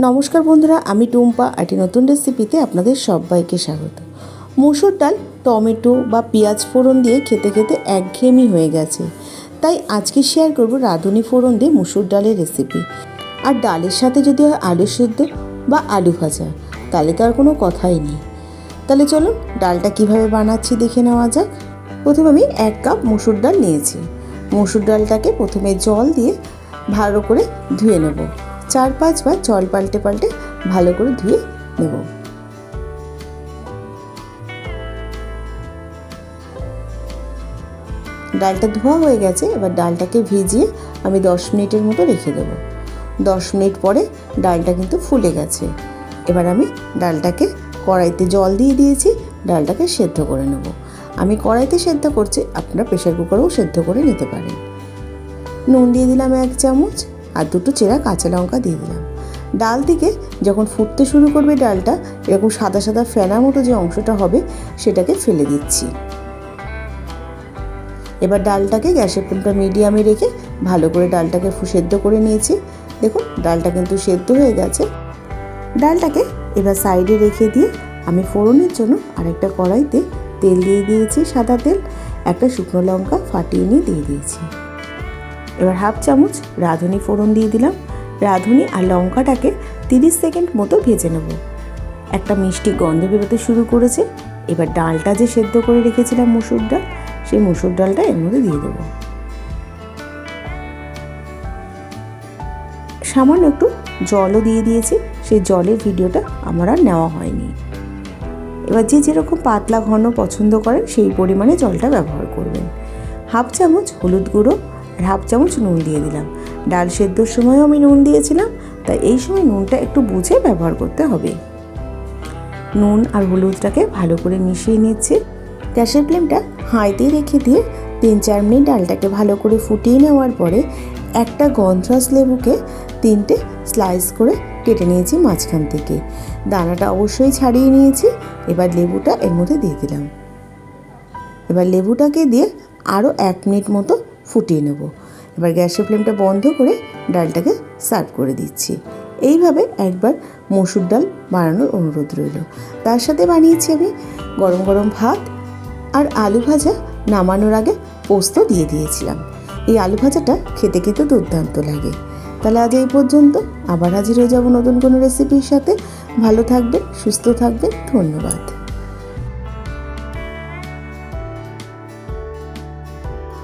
নমস্কার বন্ধুরা, আমি টুম্পা একটি নতুন রেসিপিতে আপনাদের সবাইকে স্বাগত। মুসুর ডাল, টমেটো বা পেঁয়াজ ফোড়ন দিয়ে খেতে খেতে একঘেয়েমি হয়ে গেছে। তাই আজকে শেয়ার করব রাঁধুনি ফোড়ন দিয়ে মুসুর ডালের রেসিপি আর ডালের সাথে যদি হয় আলু সেদ্ধ বা আলু ভাজা, তাহলে তো আর কোনো কথাই নেই। তাহলে চলুন ডালটা কীভাবে বানাচ্ছি দেখে নেওয়া যাক। প্রথমে আমি এক কাপ মুসুর ডাল নিয়েছি। মুসুর ডালটাকে প্রথমে জল দিয়ে ভালো করে ধুয়ে নেব। চার পাঁচবার জল পাল্টে পাল্টে ভালো করে ধুয়ে নেব। ডালটা ধোয়া হয়ে গেছে, এবার ডালটাকে ভিজিয়ে আমি দশ মিনিটের মতো রেখে দেবো। দশ মিনিট পরে ডালটা কিন্তু ফুলে গেছে। এবার আমি ডালটাকে কড়াইতে জল দিয়ে দিয়েছি, ডালটাকে সেদ্ধ করে নেব। আমি কড়াইতে সেদ্ধ করছি, আপনারা প্রেশার কুকারেও সেদ্ধ করে নিতে পারেন। নুন দিয়ে দিলাম এক চামচ। আর দুটো চেরা কাঁচা লঙ্কা দিয়ে দিলাম। ডাল থেকে যখন ফুটতে শুরু করবে ডালটা, এরকম সাদা সাদা ফেনা মতো যে অংশটা হবে, সেটাকে ফেলে দিচ্ছি। এবার ডালটাকে গ্যাসের ফ্লেমটা মিডিয়ামে রেখে ভালো করে ডালটাকে সেদ্ধ করে নিয়েছি। দেখুন, ডালটা কিন্তু সেদ্ধ হয়ে গেছে। ডালটাকে এবার সাইডে রেখে দিয়ে আমি ফোড়নের জন্য আরেকটা কড়াইতে তেল দিয়ে দিয়েছি সাদা তেল। একটা শুকনো লঙ্কা ফাটিয়ে নিয়ে দিয়ে দিয়েছি। এবার হাফ চামচ রাঁধুনি ফোড়ন দিয়ে দিলাম। রাঁধুনি আর লঙ্কাটাকে তিরিশ সেকেন্ড মতো ভেজে নেব। একটা মিষ্টি গন্ধ বেরোতে শুরু করেছে। এবার ডালটা যে সেদ্ধ করে রেখেছিলাম মুসুর ডাল, সেই মুসুর ডালটা এর মধ্যে দিয়ে দেবো। সামান্য একটু জলও দিয়ে দিয়েছি। সেই জলের ভিডিওটা আমার আর নেওয়া হয়নি। এবার যে যেরকম পাতলা ঘন পছন্দ করেন, সেই পরিমাণে জলটা ব্যবহার করবেন। হাফ চামচ হলুদ গুঁড়ো হাফ চামচ নুন দিয়ে দিলাম। ডাল সেদ্ধর সময়ও আমি নুন দিয়েছিলাম, তাই এই সময় নুনটা একটু বুঝে ব্যবহার করতে হবে। নুন আর হলুদটাকে ভালো করে মিশিয়ে নিচ্ছি। গ্যাসের ফ্লেমটা হাইতে রেখে দিয়ে তিন চার মিনিট ডালটাকে ভালো করে ফুটিয়ে নেওয়ার পরে একটা গন্ধরাস লেবুকে তিনটে স্লাইস করে কেটে নিয়েছি মাঝখান থেকে। দানাটা অবশ্যই ছাড়িয়ে নিয়েছি, এবার লেবুটা এর মধ্যে দিয়ে দিলাম। এবার লেবুটাকে দিয়ে আরও এক মিনিট মতো ফুটিয়ে নেব। এবার গ্যাসের ফ্লেমটা বন্ধ করে ডালটাকে সার্ভ করে দিচ্ছি। এইভাবে একবার মসুর ডাল বানানোর অনুরোধ রইল। তার সাথে বানিয়েছি আমি গরম গরম ভাত আর আলু ভাজা নামানোর আগে পোস্ত দিয়ে দিয়েছিলাম। এই আলু ভাজাটা খেতে খেতে দুর্দান্ত লাগে। তাহলে আজ এই পর্যন্ত। আবার হাজির হয়ে যাব নতুন কোনো রেসিপির সাথে। ভালো থাকবে সুস্থ থাকবে ধন্যবাদ।